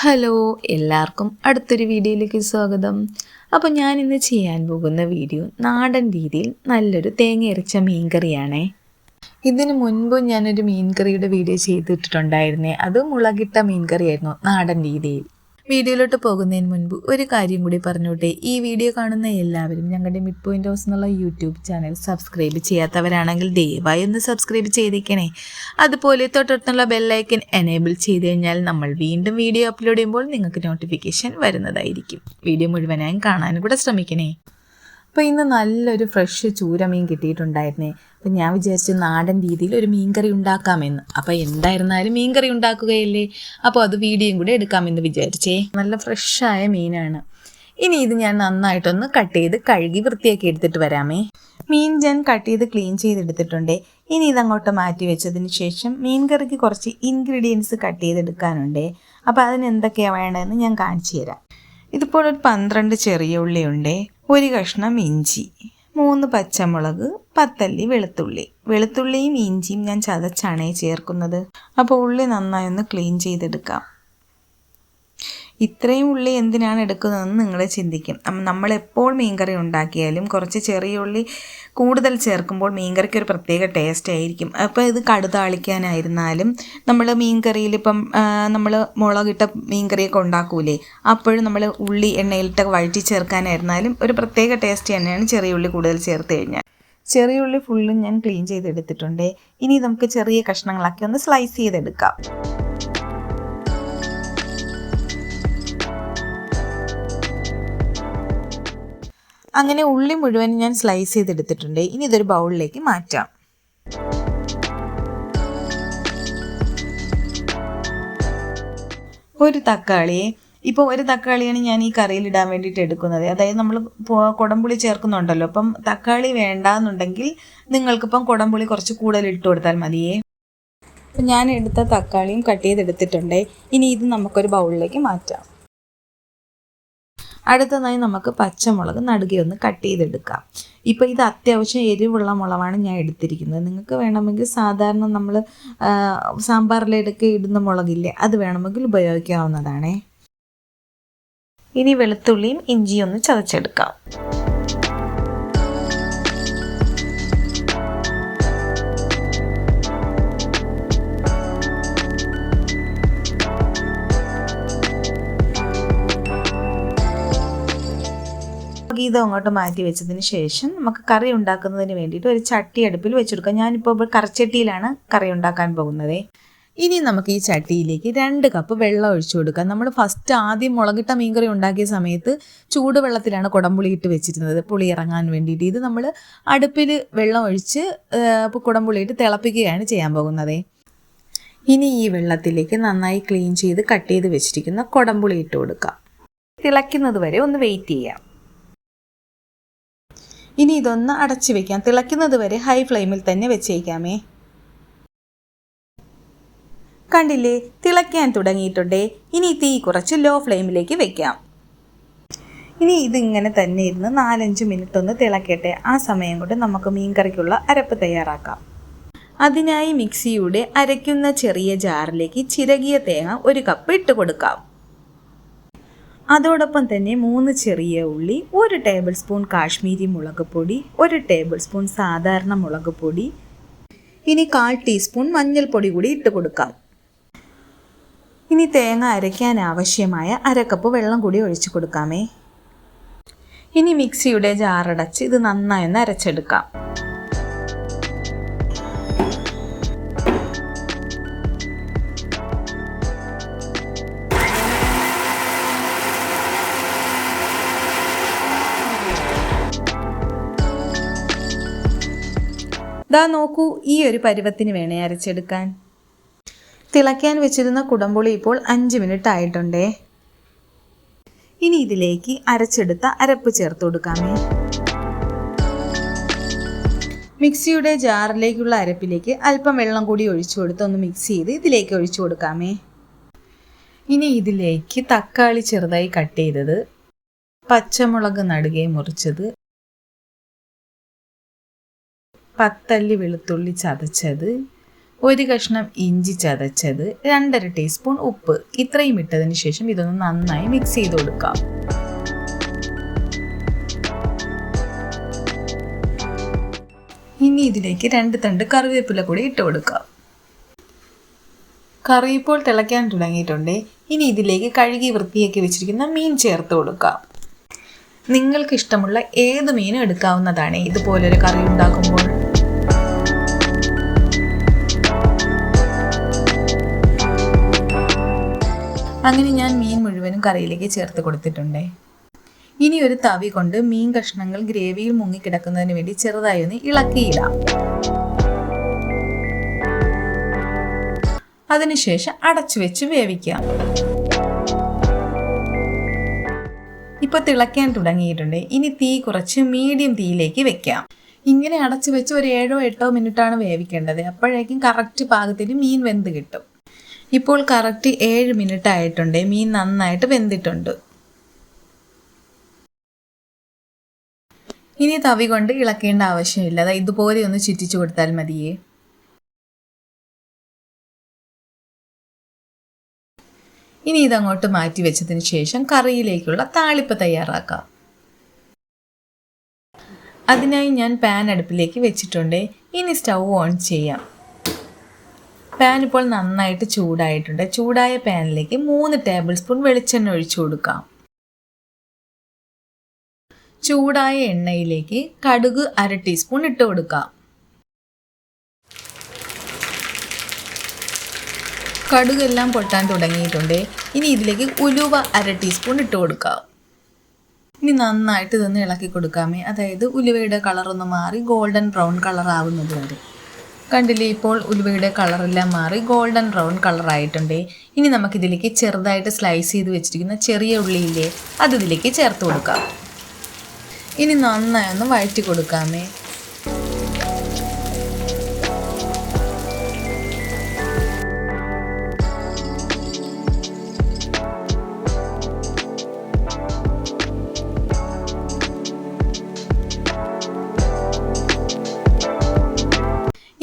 Hello എല്ലാവർക്കും അടുത്തൊരു വീഡിയോയിലേക്ക് സ്വാഗതം. അപ്പോൾ ഞാൻ ഇന്ന് ചെയ്യാൻ പോകുന്ന വീഡിയോ നാടൻ രീതിയിൽ നല്ലൊരു തേങ്ങ ഇറച്ച മീൻകറിയാണേ. ഇതിനു മുൻപ് ഞാനൊരു മീൻകറിയുടെ വീഡിയോ ചെയ്തിട്ടുണ്ടായിരുന്നേ അത് മുളകിട്ട മീൻകറിയായിരുന്നു നാടൻ രീതിയിൽ. വീഡിയോയിലോട്ട് പോകുന്നതിന് മുൻപ് ഒരു കാര്യം കൂടി പറഞ്ഞോട്ടെ. ഈ വീഡിയോ കാണുന്ന എല്ലാവരും ഞങ്ങളുടെ മിഡ് പോയിന്റ് ഹൗസ് എന്നുള്ള യൂട്യൂബ് ചാനൽ സബ്സ്ക്രൈബ് ചെയ്യാത്തവരാണെങ്കിൽ ദയവായി ഒന്ന് സബ്സ്ക്രൈബ് ചെയ്തേക്കണേ. അതുപോലെ തൊട്ടടുത്തുള്ള ബെല്ലൈക്കൻ എനേബിൾ ചെയ്ത് കഴിഞ്ഞാൽ നമ്മൾ വീണ്ടും വീഡിയോ അപ്ലോഡ് ചെയ്യുമ്പോൾ നിങ്ങൾക്ക് നോട്ടിഫിക്കേഷൻ വരുന്നതായിരിക്കും. വീഡിയോ മുഴുവനായും കാണാനും കൂടെ ശ്രമിക്കണേ. അപ്പോൾ ഇന്ന് നല്ലൊരു ഫ്രഷ് ചൂര മീൻ കിട്ടിയിട്ടുണ്ടായിരുന്നേ. അപ്പം ഞാൻ വിചാരിച്ചു നാടൻ രീതിയിൽ ഒരു മീൻകറി ഉണ്ടാക്കാമെന്ന്. അപ്പോൾ എന്തായിരുന്നാലും മീൻകറി ഉണ്ടാക്കുകയല്ലേ. അപ്പോൾ അത് വീഡിയോയും കൂടെ എടുക്കാമെന്ന് വിചാരിച്ചേ. നല്ല ഫ്രഷായ മീനാണ്. ഇനി ഇത് ഞാൻ നന്നായിട്ടൊന്ന് കട്ട് ചെയ്ത് കഴുകി വൃത്തിയാക്കി എടുത്തിട്ട് വരാമേ. മീൻ ഞാൻ കട്ട് ചെയ്ത് ക്ലീൻ ചെയ്തെടുത്തിട്ടുണ്ട്. ഇനി ഇതങ്ങോട്ട് മാറ്റി വെച്ചതിന് ശേഷം മീൻ കറിക്ക് കുറച്ച് ഇൻഗ്രീഡിയൻസ് കട്ട് ചെയ്തെടുക്കാനുണ്ട്. അപ്പോൾ അതിന് എന്തൊക്കെയാണ് വേണ്ടതെന്ന് ഞാൻ കാണിച്ചു തരാം. ഇതിപ്പോൾ ഒരു പന്ത്രണ്ട് ചെറിയ ഉള്ളിയുണ്ട്. ഒരു കഷ്ണം ഇഞ്ചി മൂന്ന് പച്ചമുളക് പത്തല്ലി വെളുത്തുള്ളി. വെളുത്തുള്ളിയും ഇഞ്ചിയും ഞാൻ ചതച്ചാണേ ചേർക്കുന്നത്. അപ്പോൾ ഉള്ളി നന്നായി ഒന്ന് ക്ലീൻ ചെയ്തെടുക്കാം. ഇത്രയും ഉള്ളി എന്തിനാണ് എടുക്കുന്നതെന്ന് നിങ്ങൾ ചിന്തിക്കും. നമ്മൾ എപ്പോൾ മീൻകറി ഉണ്ടാക്കിയാലും കുറച്ച് ചെറിയ ഉള്ളി കൂടുതൽ ചേർക്കുമ്പോൾ മീൻകറിക്ക് ഒരു പ്രത്യേക ടേസ്റ്റ് ആയിരിക്കും. അപ്പോൾ ഇത് കടുതാളിക്കാനായിരുന്നാലും നമ്മൾ മീൻകറിയിൽ ഇപ്പം നമ്മൾ മുളകിട്ട മീൻകറിയൊക്കെ ഉണ്ടാക്കൂലേ അപ്പോഴും നമ്മൾ ഉള്ളി എണ്ണയിലിട്ടൊക്കെ വഴറ്റി ചേർക്കാനായിരുന്നാലും ഒരു പ്രത്യേക ടേസ്റ്റ് തന്നെയാണ് ചെറിയ ഉള്ളി കൂടുതൽ ചേർത്ത് കഴിഞ്ഞാൽ. ചെറിയ ഉള്ളി ഫുള്ളും ഞാൻ ക്ലീൻ ചെയ്തെടുത്തിട്ടുണ്ട്. ഇനി നമുക്ക് ചെറിയ കഷ്ണങ്ങളാക്കി ഒന്ന് സ്ലൈസ് ചെയ്തെടുക്കാം. അങ്ങനെ ഉള്ളി മുഴുവൻ ഞാൻ സ്ലൈസ് ചെയ്തെടുത്തിട്ടുണ്ട്. ഇനി ഇതൊരു ബൗളിലേക്ക് മാറ്റാം. ഒരു തക്കാളിയെ ഇപ്പോൾ ഒരു തക്കാളിയാണ് ഞാൻ ഈ കറിയിൽ ഇടാൻ വേണ്ടിയിട്ട് എടുക്കുന്നത്. അതായത് നമ്മൾ കുടംപുളി ചേർക്കുന്നുണ്ടല്ലോ. അപ്പം തക്കാളി വേണ്ടാന്നുണ്ടെങ്കിൽ നിങ്ങൾക്കിപ്പം കുടംപുളി കുറച്ച് കൂടുതൽ ഇട്ട് കൊടുത്താൽ മതിയേ. ഞാൻ എടുത്ത തക്കാളിയും കട്ട് ചെയ്തെടുത്തിട്ടുണ്ട്. ഇനി ഇത് നമുക്കൊരു ബൗളിലേക്ക് മാറ്റാം. അടുത്തതായി നമുക്ക് പച്ചമുളക് നടുകെ ഒന്ന് കട്ട് ചെയ്തെടുക്കാം. ഇപ്പോൾ ഇത് അത്യാവശ്യം എരിവുള്ള മുളകാണ് ഞാൻ എടുത്തിരിക്കുന്നത്. നിങ്ങൾക്ക് വേണമെങ്കിൽ സാധാരണ നമ്മൾ സാമ്പാറിലെടുക്കെ ഇടുന്ന മുളകില്ലേ അത് വേണമെങ്കിൽ ഉപയോഗിക്കാവുന്നതാണേ. ഇനി വെളുത്തുള്ളിയും ഇഞ്ചിയും ഒന്ന് ചതച്ചെടുക്കാം. ഇത് അങ്ങോട്ട് മാറ്റി വെച്ചതിന് ശേഷം നമുക്ക് കറി ഉണ്ടാക്കുന്നതിന് വേണ്ടിയിട്ട് ഒരു ചട്ടി അടുപ്പിൽ വെച്ചെടുക്കാം. ഞാനിപ്പോൾ കറിച്ചട്ടിയിലാണ് കറി ഉണ്ടാക്കാൻ പോകുന്നത്. ഇനി നമുക്ക് ഈ ചട്ടിയിലേക്ക് രണ്ട് കപ്പ് വെള്ളം ഒഴിച്ചു കൊടുക്കാം. നമ്മൾ ഫസ്റ്റ് ആദ്യം മുളകിട്ട മീൻകറി ഉണ്ടാക്കിയ സമയത്ത് ചൂടുവെള്ളത്തിലാണ് കുടംപുളി ഇട്ട് വെച്ചിരുന്നത്. പുളി ഇറങ്ങാൻ വേണ്ടിയിട്ട് ഇത് നമ്മൾ അടുപ്പിൽ വെള്ളം ഒഴിച്ച് കുടംപുളി ഇട്ട് തിളപ്പിക്കുകയാണ് ചെയ്യാൻ പോകുന്നത്. ഇനി ഈ വെള്ളത്തിലേക്ക് നന്നായി ക്ലീൻ ചെയ്ത് കട്ട് ചെയ്ത് വെച്ചിരിക്കുന്ന കുടംപുളി ഇട്ട് കൊടുക്കാം. തിളയ്ക്കുന്നത് വരെ ഒന്ന് വെയിറ്റ് ചെയ്യാം. ഇനി ഇതൊന്ന് അടച്ചു വെക്കാം. തിളയ്ക്കുന്നത് വരെ ഹൈ ഫ്ലെയിമിൽ തന്നെ വെച്ചേക്കാമേ. കണ്ടില്ലേ? തിളയ്ക്കാൻ തുടങ്ങിയിട്ടുണ്ടേ. ഇനി തീ കുറച്ച് ലോ ഫ്ലെയിമിലേക്ക് വെക്കാം. ഇനി ഇതിങ്ങനെ തന്നെ ഇരുന്ന് നാലഞ്ച് മിനിറ്റ് ഒന്ന് തിളക്കട്ടെ. ആ സമയം കൊണ്ട് നമുക്ക് മീൻകറിക്കുള്ള അരപ്പ് തയ്യാറാക്കാം. അതിനായി മിക്സിയുടെ അരയ്ക്കുന്ന ചെറിയ ജാറിലേക്ക് ചിരകിയ തേങ്ങ ഒരു കപ്പ് ഇട്ട് കൊടുക്കാം. അതോടൊപ്പം തന്നെ മൂന്ന് ചെറിയ ഉള്ളി ഒരു ടേബിൾ സ്പൂൺ കാശ്മീരി മുളക് പൊടി ഒരു ടേബിൾ സ്പൂൺ സാധാരണ മുളക് പൊടി ഇനി കാൽ ടീസ്പൂൺ മഞ്ഞൾപ്പൊടി കൂടി ഇട്ട് കൊടുക്കാം. ഇനി തേങ്ങ അരയ്ക്കാൻ ആവശ്യമായ അരക്കപ്പ് വെള്ളം കൂടി ഒഴിച്ചു കൊടുക്കാമേ. ഇനി മിക്സിയുടെ ജാറടച്ച് ഇത് നന്നായി ഒന്ന് അരച്ചെടുക്കാം. ദാ നോക്കൂ ഈ ഒരു പരുവത്തിന് വേണേ അരച്ചെടുക്കാൻ. തിളയ്ക്കാൻ വെച്ചിരുന്ന കുടംപുളി ഇപ്പോൾ അഞ്ച് മിനിറ്റ് ആയിട്ടുണ്ടേ. ഇനി ഇതിലേക്ക് അരച്ചെടുത്ത അരപ്പ് ചേർത്ത് കൊടുക്കാമേ. മിക്സിയുടെ ജാറിലേക്കുള്ള അരപ്പിലേക്ക് അല്പം വെള്ളം കൂടി ഒഴിച്ചു കൊടുത്ത് ഒന്ന് മിക്സ് ചെയ്ത് ഇതിലേക്ക് ഒഴിച്ചു കൊടുക്കാമേ. ഇനി ഇതിലേക്ക് തക്കാളി ചെറുതായി കട്ട് ചെയ്തത് പച്ചമുളക് നടുകയും മുറിച്ചത് പത്തല്ലി വെളുത്തുള്ളി ചതച്ചത് ഒരു കഷ്ണം ഇഞ്ചി ചതച്ചത് രണ്ടര ടീസ്പൂൺ ഉപ്പ്. ഇത്രയും ഇട്ടതിന് ശേഷം ഇതൊന്ന് നന്നായി മിക്സ് ചെയ്ത് കൊടുക്കാം. ഇനി ഇതിലേക്ക് രണ്ട് തണ്ട് കറിവേപ്പില കൂടി ഇട്ട് കൊടുക്കാം. കറി ഇപ്പോൾ തിളയ്ക്കാൻ തുടങ്ങിയിട്ടുണ്ട്. ഇനി ഇതിലേക്ക് കഴുകി വൃത്തിയാക്കി വെച്ചിരിക്കുന്ന മീൻ ചേർത്ത് കൊടുക്കാം. നിങ്ങൾക്ക് ഇഷ്ടമുള്ള ഏത് മീനും എടുക്കാവുന്നതാണ്. ഇതുപോലൊരു കറി ഉണ്ടാക്കുമ്പോൾ അങ്ങനെ ഞാൻ മീൻ മുഴുവനും കറിയിലേക്ക് ചേർത്ത് കൊടുത്തിട്ടുണ്ട്. ഇനി ഒരു തവി കൊണ്ട് മീൻ കഷ്ണങ്ങൾ ഗ്രേവിയിൽ മുങ്ങിക്കിടക്കുന്നതിന് വേണ്ടി ചെറുതായി ഒന്ന് ഇളക്കിയിടാം. അതിനുശേഷം അടച്ചു വെച്ച് വേവിക്കാം. ഇപ്പൊ തിളയ്ക്കാൻ തുടങ്ങിയിട്ടുണ്ട്. ഇനി തീ കുറച്ച് മീഡിയം തീയിലേക്ക് വെക്കാം. ഇങ്ങനെ അടച്ചു വെച്ച് ഒരു ഏഴോ എട്ടോ മിനിറ്റാണ് വേവിക്കേണ്ടത്. അപ്പോഴേക്കും കറക്റ്റ് പാകത്തിന് മീൻ വെന്ത് കിട്ടും. ഇപ്പോൾ കറക്റ്റ് ഏഴ് മിനിറ്റ് ആയിട്ടുണ്ട്. മീൻ നന്നായിട്ട് വെന്തിട്ടുണ്ട്. ഇനി തവി കൊണ്ട് ഇളക്കേണ്ട ആവശ്യമില്ല. അതായത് ഇതുപോലെ ഒന്ന് ചുറ്റിച്ചു കൊടുത്താൽ മതിയേ. ഇനി ഇതങ്ങോട്ട് മാറ്റി വെച്ചതിന് ശേഷം കറിയിലേക്കുള്ള താളിപ്പ് തയ്യാറാക്കാം. അതിനായി ഞാൻ പാൻ അടുപ്പിലേക്ക് വെച്ചിട്ടുണ്ട്. ഇനി സ്റ്റൗ ഓൺ ചെയ്യാം. പാൻ ഇപ്പോൾ നന്നായിട്ട് ചൂടായിട്ടുണ്ട്. ചൂടായ പാനിലേക്ക് മൂന്ന് ടേബിൾ സ്പൂൺ വെളിച്ചെണ്ണ ഒഴിച്ചു കൊടുക്കാം. ചൂടായ എണ്ണയിലേക്ക് കടുക് അര ടീസ്പൂൺ ഇട്ട് കൊടുക്കാം. കടുകെല്ലാം പൊട്ടാൻ തുടങ്ങിയിട്ടുണ്ട്. ഇനി ഇതിലേക്ക് ഉലുവ അര ടീസ്പൂൺ ഇട്ട് കൊടുക്കാം. ഇനി നന്നായിട്ട് ഇതൊന്ന് ഇളക്കി കൊടുക്കാമേ. അതായത് ഉലുവയുടെ കളറൊന്ന് മാറി ഗോൾഡൻ ബ്രൗൺ കളർ ആവുന്നത് വരെ. കണ്ടില്ലേ ഇപ്പോൾ ഉലുവയുടെ കളറെല്ലാം മാറി ഗോൾഡൻ ബ്രൗൺ കളറായിട്ടുണ്ട് ഇനി നമുക്കിതിലേക്ക് ചെറുതായിട്ട് സ്ലൈസ് ചെയ്ത് വെച്ചിരിക്കുന്ന ചെറിയ ഉള്ളിയില്ലേ അത് ഇതിലേക്ക് ചേർത്ത് കൊടുക്കാം. ഇനി നന്നായി ഒന്ന് വഴറ്റി കൊടുക്കാമേ.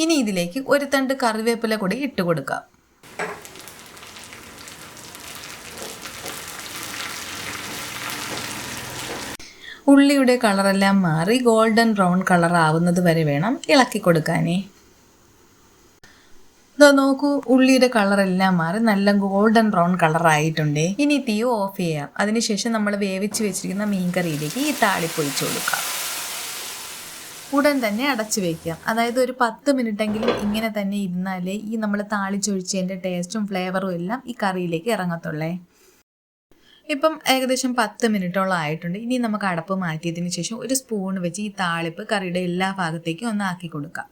ഇനി ഇതിലേക്ക് ഒരു തണ്ട് കറിവേപ്പില കൂടി ഇട്ട് കൊടുക്കാം. ഉള്ളിയുടെ കളറെല്ലാം മാറി ഗോൾഡൻ ബ്രൗൺ കളർ ആവുന്നത് വരെ വേണം ഇളക്കി കൊടുക്കാനേ. ഇതോ നോക്കൂ ഉള്ളിയുടെ കളറെല്ലാം മാറി നല്ല ഗോൾഡൻ ബ്രൗൺ കളർ ആയിട്ടുണ്ടേ. ഇനി തീ ഓഫ് ചെയ്യാം. അതിനുശേഷം നമ്മൾ വേവിച്ച് വെച്ചിരിക്കുന്ന മീൻ കറിയിലേക്ക് ഈ താളിപ്പൊഴിച്ചു കൊടുക്കാം. ഉടൻ തന്നെ അടച്ചു വെക്കാം അതായത് ഒരു പത്ത് മിനിറ്റെങ്കിലും ഇങ്ങനെ തന്നെ ഇരുന്നാലേ ഈ നമ്മൾ താളിച്ചൊഴിച്ചതിന്റെ ടേസ്റ്റും ഫ്ലേവറും എല്ലാം ഈ കറിയിലേക്ക് ഇറങ്ങത്തുള്ളേ. ഇപ്പം ഏകദേശം പത്ത് മിനിറ്റോളം ആയിട്ടുണ്ട്. ഇനി നമുക്ക് അടപ്പ് മാറ്റിയതിന് ശേഷം ഒരു സ്പൂൺ വെച്ച് ഈ താളിപ്പ് കറിയുടെ എല്ലാ ഭാഗത്തേക്കും ഒന്ന് ആക്കി കൊടുക്കാം.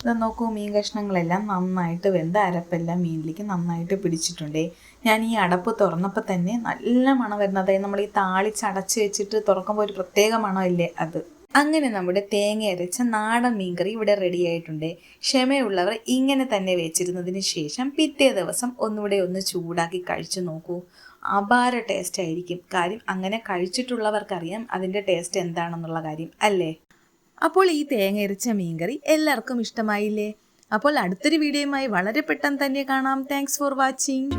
ഇത് നോക്കൂ മീൻ കഷ്ണങ്ങളെല്ലാം നന്നായിട്ട് വെന്ത് അരപ്പെല്ലാം മീനിലേക്ക് നന്നായിട്ട് പിടിച്ചിട്ടുണ്ട്. ഞാൻ ഈ അടപ്പ് തുറന്നപ്പോൾ തന്നെ നല്ല മണം വരുന്നത്. നമ്മൾ ഈ താളിച്ചടച്ച് വെച്ചിട്ട് തുറക്കുമ്പോൾ ഒരു പ്രത്യേക മണമല്ലേ അത്? അങ്ങനെ നമ്മുടെ തേങ്ങ അരച്ച നാടൻ മീൻകറി ഇവിടെ റെഡി ആയിട്ടുണ്ട്. ക്ഷമയുള്ളവർ ഇങ്ങനെ തന്നെ വെച്ചിരുന്നതിന് ശേഷം പിറ്റേ ദിവസം ഒന്നുകൂടെ ഒന്ന് ചൂടാക്കി കഴിച്ചു നോക്കൂ. അപാര ടേസ്റ്റ് ആയിരിക്കും. കാര്യം അങ്ങനെ കഴിച്ചിട്ടുള്ളവർക്കറിയാം അതിന്റെ ടേസ്റ്റ് എന്താണെന്നുള്ള കാര്യം അല്ലേ? അപ്പോൾ ഈ തേങ്ങ അരച്ച മീൻകറി എല്ലാവർക്കും ഇഷ്ടമായില്ലേ? അപ്പോൾ അടുത്തൊരു വീഡിയോയുമായി വളരെ പെട്ടെന്ന് തന്നെ കാണാം. Thanks for watching